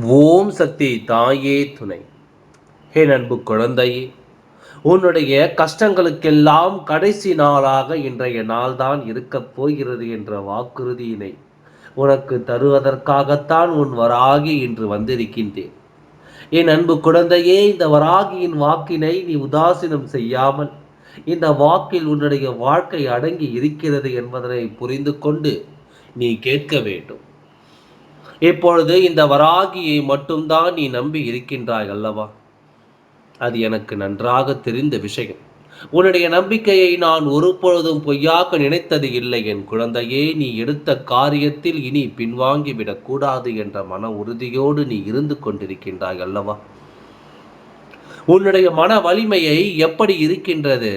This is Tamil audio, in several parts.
ஓம் சக்தி தாயே துணை. ஹே நண்பு குழந்தையே உன்னுடைய கஷ்டங்களுக்கெல்லாம் கடைசி நாளாக இன்றைய நாள்தான் இருக்கப் போகிறது என்ற வாக்குறுதியினை உனக்கு தருவதற்காகத்தான் உன் வராகி இன்று வந்திருக்கின்றேன். என் அன்பு குழந்தையே இந்த வராகியின் வாக்கினை நீ உதாசீனம் செய்யாமல் இந்த வாக்கில் உன்னுடைய வாழ்க்கை அடங்கி இருக்கிறது என்பதனை புரிந்து கொண்டு நீ கேட்க வேண்டும். இப்பொழுது இந்த வராகியை மட்டும்தான் நீ நம்பி இருக்கின்றாய் அல்லவா? அது எனக்கு நன்றாக தெரிந்த விஷயம். உன்னுடைய நம்பிக்கையை நான் ஒருபொழுதும் பொய்யாக நினைத்தது இல்லை. என் குழந்தையே நீ எடுத்த காரியத்தில் இனி பின்வாங்கி விடக்கூடாது என்ற மன உறுதியோடு நீ இருந்து கொண்டிருக்கின்றாய் அல்லவா? உன்னுடைய மன வலிமையை எப்படி இருக்கின்றது?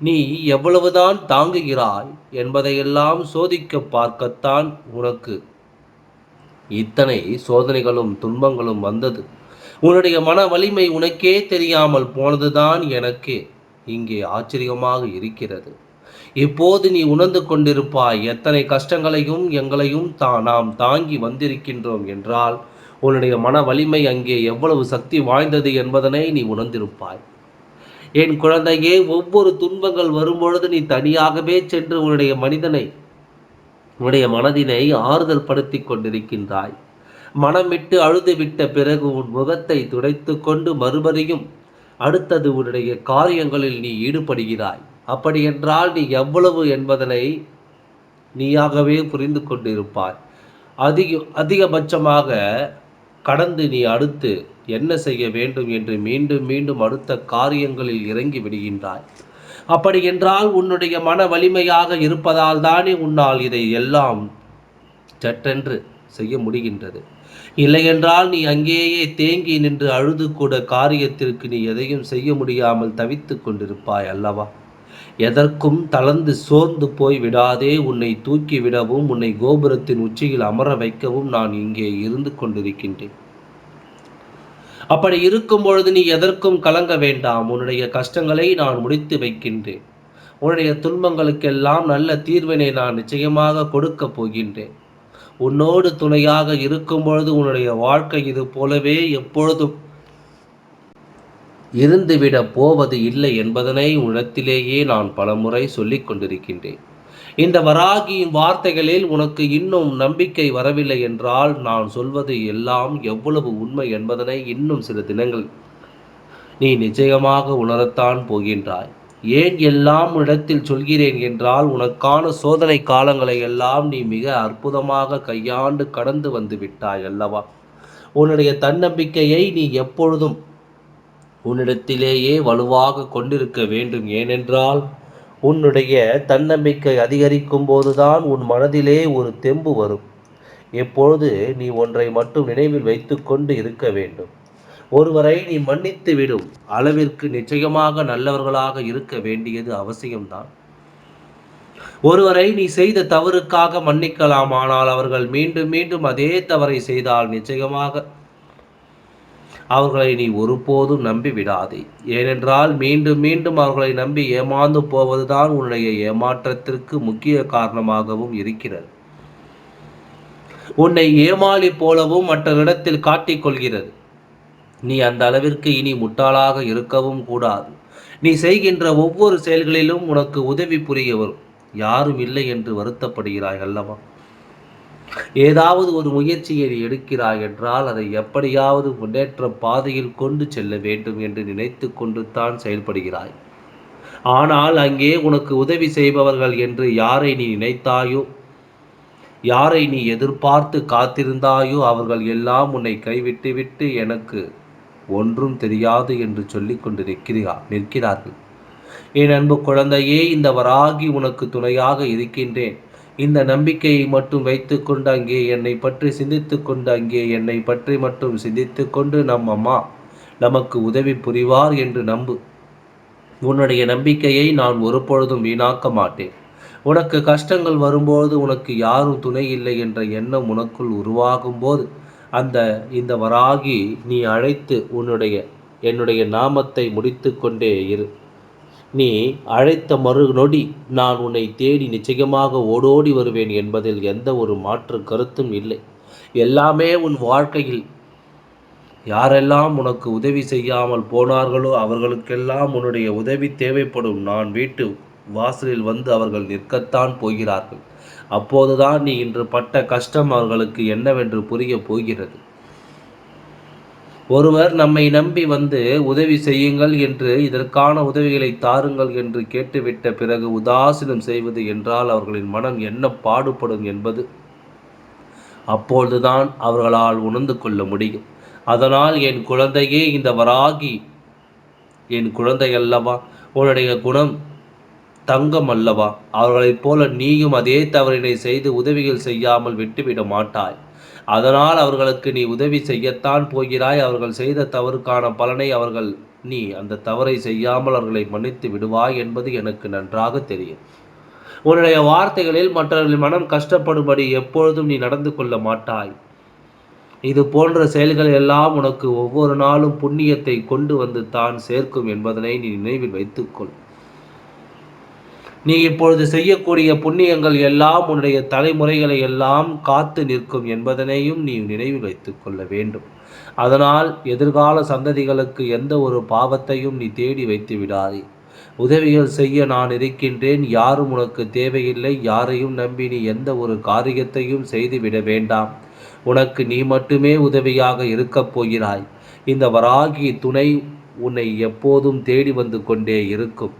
நீ எவ்வளவுதான் தாங்குகிறாய் என்பதையெல்லாம் சோதிக்க பார்க்கத்தான் உனக்கு இத்தனை சோதனைகளும் துன்பங்களும் வந்தது. உன்னுடைய மன வலிமை உனக்கே தெரியாமல் போனதுதான் எனக்கு. இங்கே ஆச்சரியமாக இருக்கிறது. இப்போது நீ உணர்ந்து கொண்டிருப்பாய் எத்தனை கஷ்டங்களையும் எங்களையும் தா நாம் தாங்கி வந்திருக்கின்றோம் என்றால் உன்னுடைய மன வலிமை அங்கே எவ்வளவு சக்தி வாய்ந்தது என்பதனை நீ உணர்ந்திருப்பாய். என் குழந்தையே ஒவ்வொரு துன்பங்கள் வரும்பொழுது நீ தனியாகவே சென்று உன்னுடைய மனிதனை உன்னுடைய மனதினை ஆறுதல் படுத்தி கொண்டிருக்கின்றாய். மனமிட்டு அழுதுவிட்ட பிறகு உன் முகத்தை துடைத்து கொண்டு மறுபடியும் அடுத்தது உன்னுடைய காரியங்களில் நீ ஈடுபடுகிறாய். அப்படியென்றால் நீ எவ்வளவு என்பதனை நீயாகவே புரிந்து கொண்டிருப்பாய். அதிக அதிகபட்சமாக கடந்து நீ அடுத்து என்ன செய்ய வேண்டும் என்று மீண்டும் மீண்டும் அடுத்த காரியங்களில் இறங்கி விடுகின்றாய். அப்படி என்றால் உன்னுடைய மன வலிமையாக இருப்பதால் தானே உன்னால் இதை எல்லாம் சட்டென்று செய்ய முடிகின்றது. இல்லையென்றால் நீ அங்கேயே தேங்கி நின்று அழுது கூட காரியத்திற்கு நீ எதையும் செய்ய முடியாமல் தவித்து கொண்டிருப்பாய் அல்லவா? எதற்கும் தளர்ந்து சோர்ந்து போய் விடாதே உன்னை தூக்கி விடவும் உன்னை கோபுரத்தின் உச்சியில் அமர வைக்கவும் நான் இங்கே இருந்து கொண்டிருக்கின்றேன். அப்படி இருக்கும் பொழுது நீ எதற்கும் கலங்க வேண்டாம். உன்னுடைய கஷ்டங்களை நான் முடித்து வைக்கின்றேன். உன்னுடைய துன்பங்களுக்கெல்லாம் நல்ல தீர்வினை நான் நிச்சயமாக கொடுக்கப் போகின்றேன். உன்னோடு துணையாக இருக்கும் பொழுது உன்னுடைய வாழ்க்கை இது போலவே எப்பொழுதும் இருந்துவிடப் போவது இல்லை என்பதனை உனத்திலேயே நான் பலமுறை சொல்லிக் கொண்டிருக்கின்றேன். இந்த வராகியின் வார்த்தைகளில் உனக்கு இன்னும் நம்பிக்கை வரவில்லை என்றால் நான் சொல்வது எல்லாம் எவ்வளவு உண்மை என்பதனை இன்னும் சில தினங்கள் நீ நிச்சயமாக உணரத்தான் போகின்றாய். ஏன் எல்லாம் இடத்தில் சொல்கிறேன் என்றால் உனக்கான சோதனை காலங்களை எல்லாம் நீ மிக அற்புதமாக கையாண்டு கடந்து வந்து விட்டாய் அல்லவா? உன்னுடைய தன்னம்பிக்கையை நீ எப்பொழுதும் உன்னிடத்திலேயே வலுவாக கொண்டிருக்க வேண்டும். ஏனென்றால் உன்னுடைய தன்னம்பிக்கை அதிகரிக்கும் போதுதான் உன் மனதிலே ஒரு தெம்பு வரும். எப்பொழுது நீ ஒன்றை மட்டும் நினைவில் வைத்துக்கொண்டு இருக்க வேண்டும். ஒருவரை நீ மன்னித்து விடும் அளவிற்கு நிச்சயமாக நல்லவர்களாக இருக்க வேண்டியது அவசியம்தான். ஒருவரை நீ செய்த தவறுக்காக மன்னிக்கலாம் ஆனால் அவர்கள் மீண்டும் மீண்டும் அதே தவறை செய்தால் நிச்சயமாக அவர்களை நீ ஒருபோதும் நம்பி விடாதே ஏனென்றால் மீண்டும் மீண்டும் அவர்களை நம்பி ஏமாந்து போவதுதான் உன்னுடைய ஏமாற்றத்திற்கு முக்கிய காரணமாகவும் இருக்கிறது. உன்னை ஏமாளி போலவும் மற்றவரிடத்தில் காட்டிக்கொள்கிறது நீ அந்த அளவிற்கு இனி முட்டாளாக இருக்கவும் கூடாது. நீ செய்கின்ற ஒவ்வொரு செயல்களிலும் உனக்கு உதவி புரிய வரும். யாரும் இல்லை என்று வருத்தப்படுகிறாய் அல்லவா? ஏதாவது ஒரு முயற்சியை நீ எடுக்கிறாய் என்றால் அதை எப்படியாவது முன்னேற்ற பாதையில் கொண்டு செல்ல வேண்டும் என்று நினைத்து கொண்டு தான் செயல்படுகிறாய். ஆனால் அங்கே உனக்கு உதவி செய்பவர்கள் என்று யாரை நீ நினைத்தாயோ யாரை நீ எதிர்பார்த்து காத்திருந்தாயோ அவர்கள் எல்லாம் உன்னை கைவிட்டுவிட்டு எனக்கு ஒன்றும் தெரியாது என்று சொல்லிக் கொண்டு நிற்கிறார் நிற்கிறார்கள். என் அன்பு குழந்தையே இந்த வராகி உனக்கு துணையாக இருக்கின்றேன். இந்த நம்பிக்கையை மட்டும் வைத்துக்கொண்டு அங்கே என்னை பற்றி சிந்தித்து கொண்டு அங்கே என்னை பற்றி மட்டும் சிந்தித்து கொண்டு நம் அம்மா நமக்கு உதவி புரிவார் என்று நம்பு. உன்னுடைய நம்பிக்கையை நான் ஒருபொழுதும் வீணாக்க மாட்டேன். உனக்கு கஷ்டங்கள் வரும்போது உனக்கு யாரும் துணை இல்லை என்ற எண்ணம் உனக்குள் உருவாகும் போது அந்த இந்த வராகி நீ அழைத்து உன்னுடைய என்னுடைய நாமத்தை முடித்து கொண்டே இரு. நீ அழைத்த மறு நொடி நான் உன்னை தேடி நிச்சயமாக ஓடோடி வருவேன் என்பதில் எந்த ஒரு மாற்று கருத்தும் இல்லை. எல்லாமே உன் வாழ்க்கையில். யாரெல்லாம் உனக்கு உதவி செய்யாமல் போனார்களோ அவர்களுக்கெல்லாம் உன்னுடைய உதவி தேவைப்படும். நான் வீட்டு வாசலில் வந்து அவர்கள் நிற்கத்தான் போகிறார்கள். அப்போதுதான் நீ இன்று பட்ட கஷ்டம் அவர்களுக்கு என்னவென்று புரிய போகிறது. ஒருவர் நம்மை நம்பி வந்து உதவி செய்யுங்கள் என்று இதற்கான உதவிகளை தாருங்கள் என்று கேட்டுவிட்ட பிறகு உதாசீனம் செய்வது என்றால் அவர்களின் மனம் என்ன பாடுபடும் என்பது. அப்பொழுதுதான் அவர்களால் உணர்ந்து கொள்ள முடியும். அதனால் என் குழந்தையே இந்த வராகி என் குழந்தை அல்லவா? உன்னுடைய குணம் தங்கம் அல்லவா? அவர்களைப் போல நீயும் அதே தவறினை செய்து உதவிகள் செய்யாமல் விட்டுவிட மாட்டாய். அதனால் அவர்களுக்கு நீ உதவி செய்யத்தான் போகிறாய். அவர்கள் செய்த தவறுக்கான பலனை அவர்கள் நீ அந்த தவறை செய்யாமல் அவர்களை மன்னித்து விடுவாய் என்பது எனக்கு நன்றாக தெரியும். உன்னுடைய வார்த்தைகளில் மற்றவர்களின் மனம் கஷ்டப்படும்படி எப்பொழுதும் நீ நடந்து கொள்ள மாட்டாய். இது போன்ற செயல்கள் எல்லாம் உனக்கு ஒவ்வொரு நாளும் புண்ணியத்தை கொண்டு வந்து தான் சேர்க்கும் என்பதனை நீ நினைவில் வைத்துக்கொள். நீ இப்பொழுது செய்யக்கூடிய புண்ணியங்கள் எல்லாம் உன்னுடைய தலைமுறைகளை எல்லாம் காத்து நிற்கும் என்பதனையும் நீ நினைவில் வைத்துக் கொள்ள வேண்டும். அதனால் எதிர்கால சந்ததிகளுக்கு எந்த ஒரு பாவத்தையும் நீ தேடி வைத்து விடாதே. உதவிகள் செய்ய நான் இருக்கின்றேன் யாரும் உனக்கு தேவையில்லை யாரையும் நம்பி நீ எந்த ஒரு காரியத்தையும் செய்துவிட வேண்டாம். உனக்கு நீ மட்டுமே உதவியாக இருக்கப் போகிறாய். இந்த வராகி துணை உன்னை எப்போதும் தேடி வந்து கொண்டே இருக்கும்.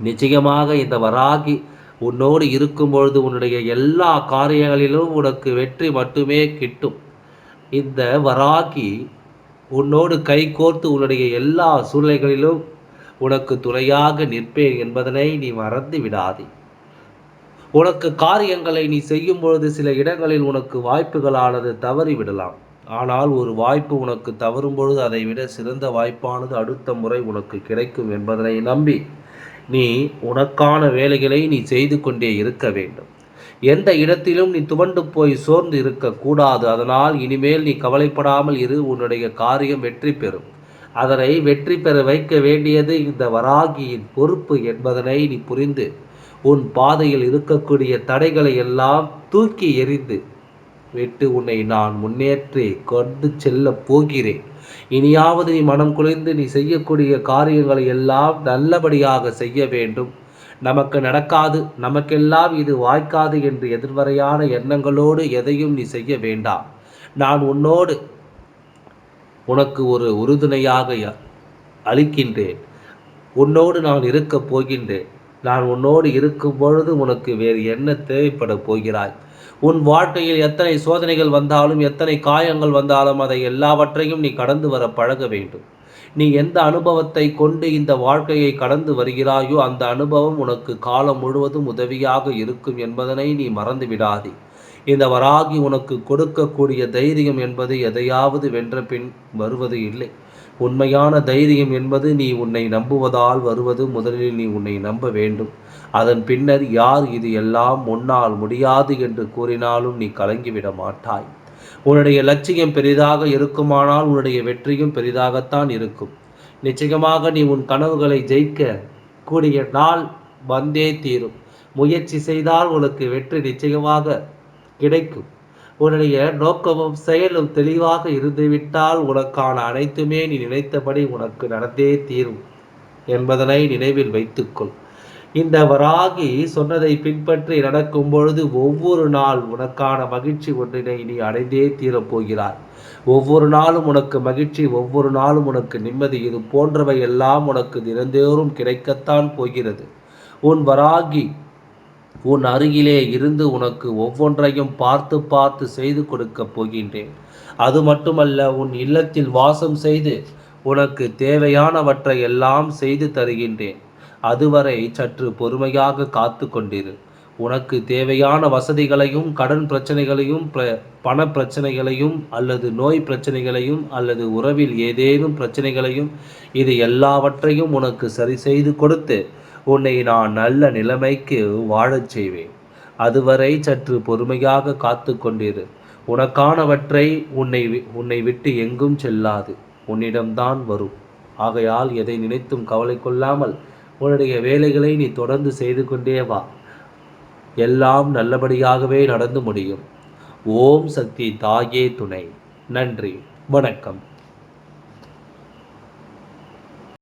நிச்சயமாக இந்த வராகி உன்னோடு இருக்கும் பொழுது உன்னுடைய எல்லா காரியங்களிலும் உனக்கு வெற்றி மட்டுமே கிட்டும். இந்த வராகி உன்னோடு கைகோர்த்து உன்னுடைய எல்லா சூழ்நிலைகளிலும் உனக்கு துணையாக நிற்பேன் என்பதனை நீ மறந்து விடாதே. உனக்கு காரியங்களை நீ செய்யும் பொழுது சில இடங்களில் உனக்கு வாய்ப்புகளானது தவறிவிடலாம் ஆனால் ஒரு வாய்ப்பு உனக்கு தவறும் பொழுது அதை விட சிறந்த வாய்ப்பானது அடுத்த முறை உனக்கு கிடைக்கும் என்பதனை நம்பி நீ உனக்கான வேலைகளை நீ செய்து கொண்டே இருக்க வேண்டும். எந்த இடத்திலும் நீ துவண்டு போய் சோர்ந்து இருக்கக்கூடாது அதனால் இனிமேல் நீ கவலைப்படாமல் இரு. உன்னுடைய காரியம் வெற்றி பெறும். அதனை வெற்றி பெற வைக்க வேண்டியது இந்த வராகியின் பொறுப்பு என்பதனை நீ புரிந்து உன் பாதையில் இருக்கக்கூடிய தடைகளை எல்லாம் தூக்கி எறிந்து விட்டு உன்னை நான் முன்னேற்றி கொண்டு செல்ல போகிறேன். இனியாவது நீ மனம் குலைந்து நீ செய்யக்கூடிய காரியங்களை எல்லாம் நல்லபடியாக செய்ய வேண்டும். நமக்கு நடக்காது நமக்கெல்லாம் இது வாய்க்காது என்று எதிர்வரையான எண்ணங்களோடு எதையும் நீ செய்ய வேண்டாம். நான் உன்னோடு உனக்கு ஒரு உறுதுணையாக அளிக்கின்றேன். உன்னோடு நான் இருக்கப் போகின்றேன். நான் உன்னோடு இருக்கும் பொழுது உனக்கு வேறு என்ன தேவைப்பட போகிறாய்? உன் வாழ்க்கையில் எத்தனை சோதனைகள் வந்தாலும் எத்தனை காயங்கள் வந்தாலும் அதை எல்லாவற்றையும் நீ கடந்து வர பழக வேண்டும். நீ எந்த அனுபவத்தை கொண்டு இந்த வாழ்க்கையை கடந்து வருகிறாயோ அந்த அனுபவம் உனக்கு காலம் முழுவதும் உதவியாக இருக்கும் என்பதனை நீ மறந்து விடாதே. இந்த வராகி உனக்கு கொடுக்கக்கூடிய தைரியம் என்பது எதையாவது வென்ற பின் வருவது இல்லை. உண்மையான தைரியம் என்பது நீ உன்னை நம்புவதால் வருவது முதலில் நீ உன்னை நம்ப வேண்டும். அதன் பின்னர் யார் இது எல்லாம் முன்னால் முடியாது என்று கூறினாலும் நீ கலங்கிவிட மாட்டாய். உன்னுடைய லட்சியம் பெரிதாக இருக்குமானால் உன்னுடைய வெற்றியும் பெரிதாகத்தான் இருக்கும். நிச்சயமாக நீ உன் கனவுகளை ஜெயிக்க கூடிய நாள் வந்தே தீரும். முயற்சி செய்தால் உனக்கு வெற்றி நிச்சயமாக கிடைக்கும். உன்னுடைய நோக்கமும் செயலும் தெளிவாக இருந்துவிட்டால் உனக்கான அனைத்துமே நீ நினைத்தபடி உனக்கு நடந்தே தீரும் என்பதனை நினைவில் வைத்துக்கொள். இந்த வராகி சொன்னதை பின்பற்றி நடக்கும் பொழுது ஒவ்வொரு நாள் உனக்கான மகிழ்ச்சி ஒன்றினை நீ அடைந்தே தீரப்போகிறாய் ஒவ்வொரு நாளும் உனக்கு மகிழ்ச்சி ஒவ்வொரு நாளும் உனக்கு நிம்மதி இது போன்றவை எல்லாம் உனக்கு தினந்தோறும் கிடைக்கத்தான் போகிறது. உன் வராகி உன் அருகிலே இருந்து உனக்கு ஒவ்வொன்றையும் பார்த்து பார்த்து செய்து கொடுக்கப் போகின்றேன். அது மட்டுமல்ல உன் இல்லத்தில் வாசம் செய்து உனக்கு தேவையானவற்றை எல்லாம் செய்து தருகின்றேன். அதுவரை சற்று பொறுமையாக காத்து கொண்டிரு. உனக்கு தேவையான வசதிகளையும் கடன் பிரச்சனைகளையும் பண பிரச்சனைகளையும் அல்லது நோய் பிரச்சனைகளையும் அல்லது உறவில் ஏதேனும் பிரச்சனைகளையும் இது எல்லாவற்றையும் உனக்கு சரி செய்து கொடுத்து உன்னை நான் நல்ல நிலைமைக்கு வாழச் செய்வேன். அதுவரை சற்று பொறுமையாக காத்து கொண்டிரு. உனக்கானவற்றை உன்னை உன்னை விட்டு எங்கும் செல்லாது. உன்னிடம்தான் வரும். ஆகையால் எதை நினைத்தும் கவலை கொள்ளாமல் உன்னுடைய வேலைகளை நீ தொடர்ந்து செய்து கொண்டே வா. எல்லாம் நல்லபடியாகவே நடந்து முடியும். ஓம் சக்தி தாயே துணை. நன்றி. வணக்கம்.